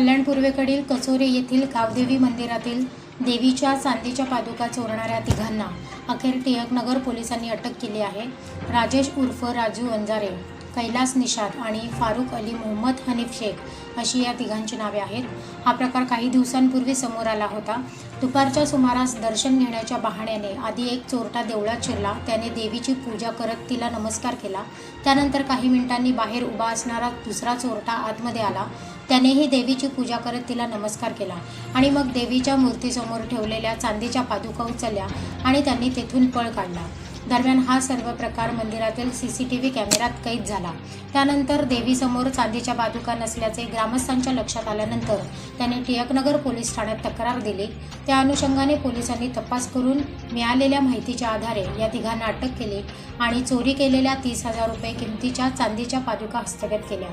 कल्याण पूर्वेकडील कसोरे येथील गावदेवी मंदिरातील देवीच्या चांदीच्या पादुका चोरणाऱ्या तिघांना अखेर टिळकनगर पोलिसांनी अटक केली आहे. राजेश उर्फ राजू अंजारे कैलास निषाद आणि फारुख अली मोहम्मद हनीफ शेख अशी या तिघांची नावे आहेत. हा प्रकार काही दिवसांपूर्वी समोर आला होता. दुपारच्या सुमारास दर्शन घेण्याच्या बहाण्याने आधी एक चोरटा देवळात शिरला. त्याने देवीची पूजा करत तिला नमस्कार केला. त्यानंतर काही मिनिटांनी बाहेर उभा असणारा दुसरा चोरटा आतमध्ये आला. त्यानेही देवीची पूजा करत तिला नमस्कार केला आणि मग देवीच्या मूर्तीसमोर ठेवलेल्या चांदीच्या पादुका उचलल्या आणि त्यांनी तेथून पळ काढला. दरम्यान हा सर्व प्रकार मंदिरातील सी सी टी व्ही कॅमेऱ्यात कैद झाला. त्यानंतर देवीसमोर चांदीच्या पादुका नसल्याचे ग्रामस्थांच्या लक्षात आल्यानंतर त्यांनी टिळकनगर पोलीस ठाण्यात तक्रार दिली. त्या अनुषंगाने पोलिसांनी तपास करून मिळालेल्या माहितीच्या आधारे या तिघांना अटक केली. आणि चोरी केलेल्या तीस हजार रुपये किमतीच्या चांदीच्या पादुका हस्तगत केल्या.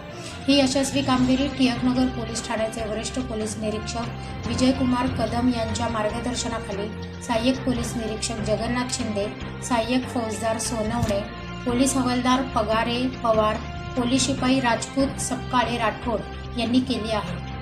ही यशस्वी कामगिरी टिळकनगर पोलीस ठाण्याचे वरिष्ठ पोलीस निरीक्षक विजयकुमार कदम यांच्या मार्गदर्शनाखाली सहाय्यक पोलीस निरीक्षक जगन्नाथ शिंदे सहाय्यक फौजदार सोनवणे पोलीस हवालदार पगारे पवार पोलीस शिपाई राजपूत सपकाळे राठोड यांनी केली आहे.